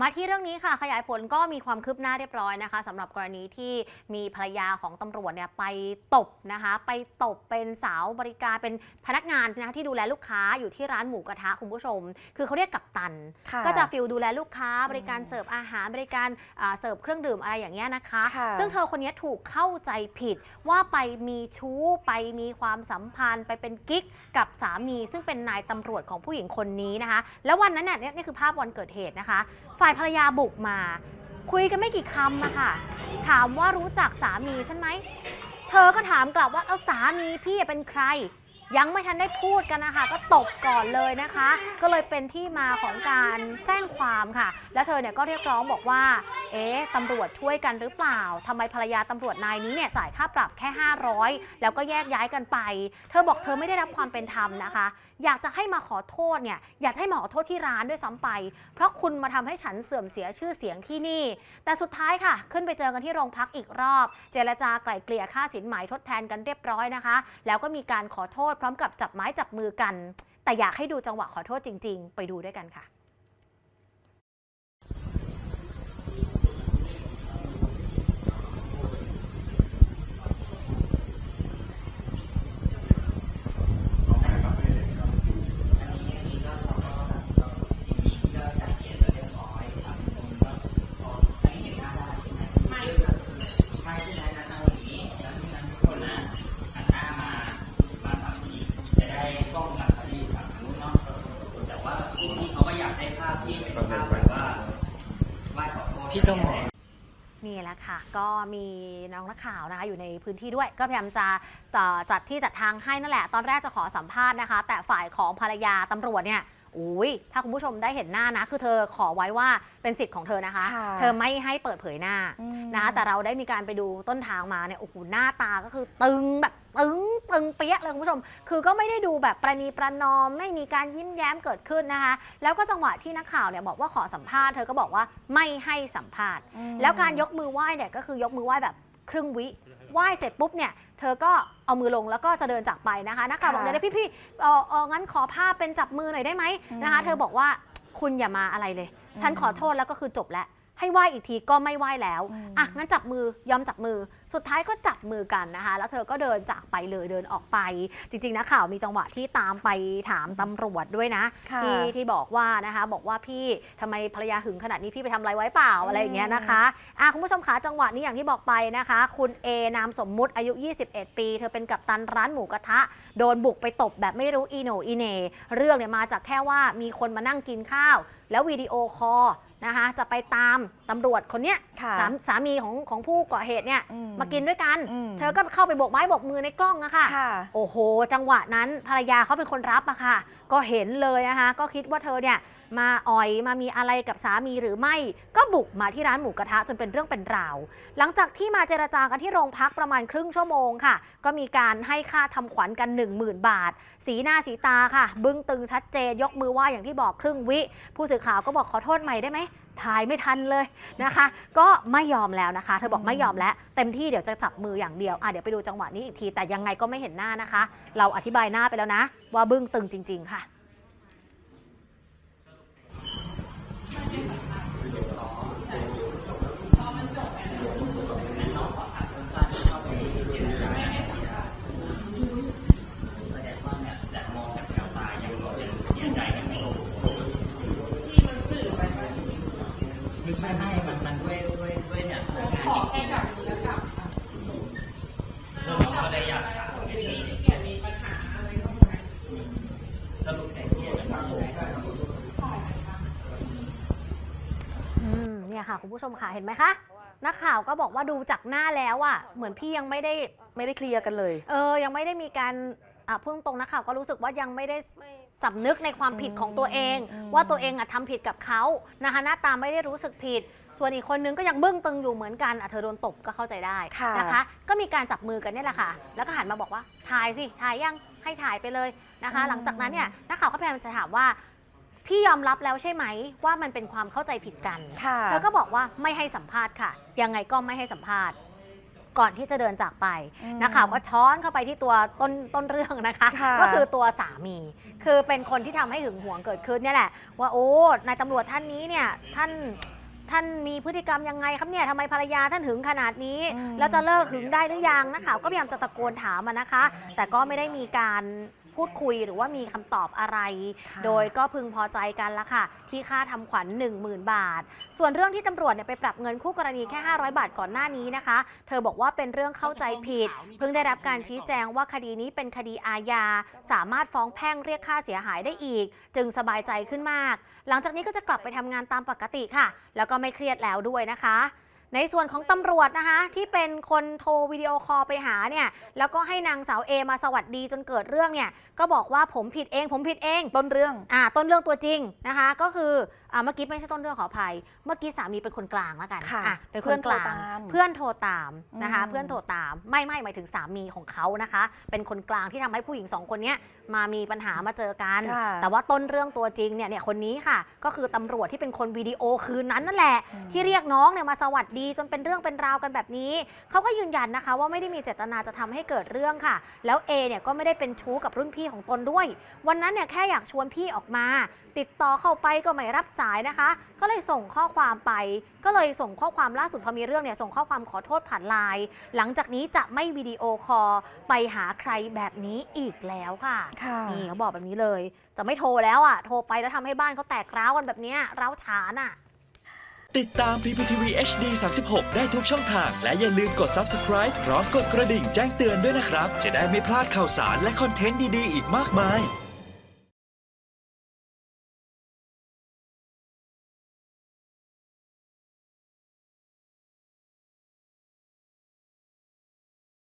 มาที่เรื่องนี้ค่ะ ขยายผลก็มีความคืบหน้าเรียบร้อยนะคะสำหรับกรณีที่มีภรรยาของตำรวจเนี่ยไปตบนะคะ ไปตบเป็นสาวบริการเป็นพนักงานนะคะที่ดูแลลูกค้าอยู่ที่ร้านหมูกระทะคุณผู้ชม คือเขาเรียกกับตันค่ะก็จะฟิลดูแลลูกค้า บริการเสิร์ฟอาหารบริการอ่าเสิร์ฟเครื่องดื่มอะไรอย่างเงี้ยนะคะค่ะซึ่งเธอคนนี้ถูกเข้าใจผิดว่าไปมีชู้ไปมีความสัมพันธ์ ไปเป็นกิ๊กกับสามี ซึ่งเป็นนายตำรวจของผู้หญิงคนนี้นะคะ แล้ววันนั้นเนี่ยเนี่ยนี่คือภาพวันเกิดเหตุนะคะฝ่ายภรรยาบุกมา คุยกันไม่กี่คำอะค่ะ ถามว่ารู้จักสามีฉันไหม เธอก็ถามกลับว่าเอาสามีพี่เป็นใคร ยังไม่ทันได้พูดกันนะคะ ก็ตบก่อนเลยนะคะ ก็เลยเป็นที่มาของการแจ้งความค่ะ แล้วเธอเนี่ยก็เรียกร้องบอกว่าเอ๊ะตำรวจช่วยกันหรือเปล่าทำไมภรรยาตำรวจนายนี้เนี่ยจ่ายค่าปรับแค่ 500 แล้วก็แยกย้ายกันไป เธอบอกเธอไม่ได้รับความเป็นธรรมนะคะ อยากจะให้มาขอโทษเนี่ยอยากให้มาขอโทษที่ร้านด้วยซ้ำไป เพราะคุณมาทำให้ฉันเสื่อมเสียชื่อเสียงที่นี่ แต่สุดท้ายค่ะ ขึ้นไปเจอกันที่โรงพักอีกรอบ เจรจาไกล่เกลี่ยค่าสินไหมทดแทนกันเรียบร้อยนะคะ แล้วก็มีการขอโทษพร้อมกับจับไม้จับมือกัน แต่อยากให้ดูจังหวะขอโทษจริง ๆ ไปดูด้วยกันค่ะ ไม่ใช่ไหมนะเอาอย่างนี้แล้วที่นั้นทุกคนนะหันหน้ามา มาฝั่งนี้ จะได้กล้องกับที่ฝั่งนู้นเนาะ แต่ว่าที่นี่ เขาก็อยากได้ภาพที่เป็นภาพแบบว่าไหว้ขอโทษพี่ต้องมองนี่แหละค่ะ ก็มีน้องนักข่าวนะคะอยู่ในพื้นที่ด้วย ก็พยายามจะจะจัดที่จัดทางให้นั่นแหละ ตอนแรกจะขอสัมภาษณ์นะคะ แต่ฝ่ายของภรรยาตำรวจเนี่ยอุ้ยถ้าคุณผู้ชมได้เห็นหน้านะ คือเธอขอไว้ว่าเป็นสิทธิ์ของเธอนะคะ ค่ะเธอไม่ให้เปิดเผยหน้าอืม นะคะแต่เราได้มีการไปดูต้นทางมาเนี่ยโอ้โหหน้าตาก็คือตึงแบบ ตึงตึงเปี้ยเลยคุณผู้ชม คือก็ไม่ได้ดูแบบประนีประนอม ไม่มีการยิ้มแย้มเกิดขึ้นนะคะ แล้วก็จังหวะที่นักข่าวเนี่ยบอกว่าขอสัมภาษณ์เธอก็บอกว่าไม่ให้สัมภาษณ์อืมแล้วการยกมือไหว้เนี่ยก็คือยกมือไหว้แบบครึ่งวิไหว้เสร็จปุ๊บเนี่ยเธอก็เอามือลงแล้วก็จะเดินจากไปนะคะนักข่าวบอกค่ะเดี๋ยวพี่พี่ๆเออเอองั้นขอภาพเป็นจับมือหน่อยได้ไหมนะคะอืมเธอบอกว่าคุณอย่ามาอะไรเลย ฉันอืมขอโทษแล้วก็คือจบแล้ว ให้ไหว้อีกทีก็ไม่ไหว้แล้วอืมอะงั้นจับมือยอมจับมือ สุดท้ายก็จับมือกันนะคะ แล้วเธอก็เดินจากไปเลยเดินออกไป จริงๆนะข่าวมีจังหวะที่ตามไปถามตำรวจด้วยนะ ค่ะที่ที่บอกว่านะคะ บอกว่าพี่ทำไมภรรยาหึงขนาดนี้พี่ไปทำอะไรไว้เปล่าอะไรอย่างเงี้ยนะคะอะคุณผู้ชมคะจังหวะนี้อย่างที่บอกไปนะคะ คุณเอนามสมมุติอายุ 21 ปี เธอเป็นกัปตันร้านหมูกระทะ โดนบุกไปตบแบบไม่รู้อีโหนอีเหนเรื่องเนี่ยมาจากแค่ว่ามีคนมานั่งกินข้าว แล้ววิดีโอคอล นะคะจะไปตามตำรวจคนเนี้ยค่ะสามสามีของของผู้ก่อเหตุเนี่ยอืมมากินด้วยกัน อืม เธอก็เข้าไปโบกไม้โบกมือในกล้องอะค่ะ ค่ะ โอ้โห จังหวะนั้นภรรยาเขาเป็นคนรับอะค่ะ ก็เห็นเลยนะคะ ก็คิดว่าเธอเนี่ยมาอ่อยมามีอะไรกับสามีหรือไม่ ก็บุกมาที่ร้านหมูกระทะจนเป็นเรื่องเป็นราว หลังจากที่มาเจรจากันที่โรงพักประมาณครึ่งชั่วโมงค่ะ ก็มีการให้ค่าทำขวัญกัน 10,000 บาท สีหน้าสีตาค่ะ บึ้งตึงชัดเจนยกมือไหว้อย่างที่บอกครึ่งวิ ผู้สื่อข่าวก็บอกขอโทษใหม่ได้ไหมถ่ายไม่ทันเลยนะคะ ก็ไม่ยอมแล้วนะคะ เธอบอกไม่ยอมแล้ว เต็มที่เดี๋ยวจะจับมืออย่างเดียวอะเดี๋ยวไปดูจังหวะนี้อีกที แต่ยังไงก็ไม่เห็นหน้านะคะ เราอธิบายหน้าไปแล้วนะ ว่าบึ้งตึงจริง ๆ ค่ะ นั้นน้องขอถามสั้นๆเข้าไปเจรจาแสดงว่าเนี่ยแต่มองจากแววตายังก็ยังเสียใจกันไม่ลงไม่ใช่ให้มันมันด้วยด้วยด้วยเนี่ยเรื่องงานจริงๆเราก็ได้อยากถามในเรื่องนี้สรุปแต่เนี่ยนะครับ อืมเนี่ย ค่ะคุณผู้ชมค่ะเห็นไหมคะนักข่าวก็บอกว่าดูจากหน้าแล้วอะเหมือนพี่ยังไม่ได้ไม่ได้เคลียร์กันเลย เออยังไม่ได้มีการอะพูดตรงๆนักข่าวก็รู้สึกว่ายังไม่ได้สำนึกในความผิดของตัวเองอืมว่าตัวเองอะทำผิดกับเขานะคะหน้าตาไม่ได้รู้สึกผิด ส่วนอีกคนนึงก็ยังบึ้งตึงอยู่เหมือนกันอะเธอโดนตบก็เข้าใจได้ค่ะนะคะ ก็มีการจับมือกันเนี่ยแหละค่ะ แล้วก็หันมาบอกว่าถ่ายสิถ่ายยังให้ถ่ายไปเลยนะคะ หลังจากนั้นเนี่ยนักข่าวก็พยายามจะถามว่า พี่ยอมรับแล้วใช่ไหมว่ามันเป็นความเข้าใจผิดกันค่ะเธอก็บอกว่าไม่ให้สัมภาษณ์ค่ะ ยังไงก็ไม่ให้สัมภาษณ์ ก่อนที่จะเดินจากไปอืมนักข่าวก็ช้อนเข้าไปที่ตัวต้นต้นเรื่องนะคะ ค่ะ ก็คือตัวสามี คือเป็นคนที่ทำให้หึงหวงเกิดขึ้นเนี่ยแหละ ว่าโอ้นายตำรวจท่านนี้เนี่ยท่านท่านมีพฤติกรรมยังไงครับเนี่ยทำไมภรรยาท่านหึงขนาดนี้ อืม แล้วจะเลิกหึงได้หรือยังนักข่าวก็พยายามจะตะโกนถามอะนะคะ แต่ก็ไม่ได้มีการ พูดคุยหรือว่ามีคำตอบอะไรค่ะโดยก็พึงพอใจกันละค่ะ ที่ค่าทำขวัญ 10,000 บาท ส่วนเรื่องที่ตำรวจเนี่ยไปปรับเงินคู่กรณีแค่ 500 บาทก่อนหน้านี้นะคะ เธอบอกว่าเป็นเรื่องเข้าใจผิด เพิ่งได้รับการชี้แจงว่าคดีนี้เป็นคดีอาญา สามารถฟ้องแพ่งเรียกค่าเสียหายได้อีก จึงสบายใจขึ้นมาก หลังจากนี้ก็จะกลับไปทำงานตามปกติค่ะ แล้วก็ไม่เครียดแล้วด้วยนะคะ ในส่วนของตำรวจนะคะ ที่เป็นคนโทรวิดีโอคอลไปหาเนี่ยแล้วก็ให้นางสาวเอมาสวัสดีจนเกิดเรื่องเนี่ยก็บอกว่าผมผิดเอง ผมผิดเองต้นเรื่องอ่าต้นเรื่องตัวจริงนะคะ ก็คือ อ่าเมื่อกี้ไม่ใช่ต้นเรื่องขออภัย เมื่อกี้สามีเป็นคนกลางแล้วกันค่ะอ่เป็นคนกลาง เพื่อนโทรตามเพื่อนโทรตามนะคะอืมเพื่อนโทรตาม ไม่ไม่หมายถึงสามีของเขานะคะ เป็นคนกลางที่ทำให้ผู้หญิงสองคนเนี้ยมามีปัญหามาเจอกันค่ะแต่ว่าต้นเรื่องตัวจริงเนี่ยเนี่ยคนนี้ค่ะ ก็คือตำรวจที่เป็นคนวิดีโอคืนนั้นนั่นแหละ ที่เรียกน้องเนี่ยมาสวัสดีจนเป็นเรื่องเป็นราวกันแบบนี้ เขาก็ยืนยันนะคะ ว่าไม่ได้มีเจตนาจะทำให้เกิดเรื่องค่ะ แล้วเอเนี่ยก็ไม่ได้เป็นชู้กับรุ่นพี่ของตนด้วย วันนั้นเนี่ยแค่อยากชวนพี่ออกมา ติดต่อเข้าไปก็ไม่รับสายนะคะ ก็เลยส่งข้อความไป ก็เลยส่งข้อความล่าสุดพอมีเรื่องเนี่ยส่งข้อความขอโทษผ่านไลน์หลังจากนี้จะไม่วิดีโอคอลไปหาใครแบบนี้อีกแล้วค่ะค่ะนี่เขาบอกแบบนี้เลย จะไม่โทรแล้วอะโทรไปแล้วทำให้บ้านเขาแตกร้าวกันแบบเนี้ยร้าวฉานอะ ติดตาม PPTV HD 36 ได้ทุกช่องทาง และอย่าลืมกด Subscribe พร้อมกดกระดิ่งแจ้งเตือนด้วยนะครับ จะได้ไม่พลาดข่าวสารและคอนเทนต์ดี ๆ อีกมากมาย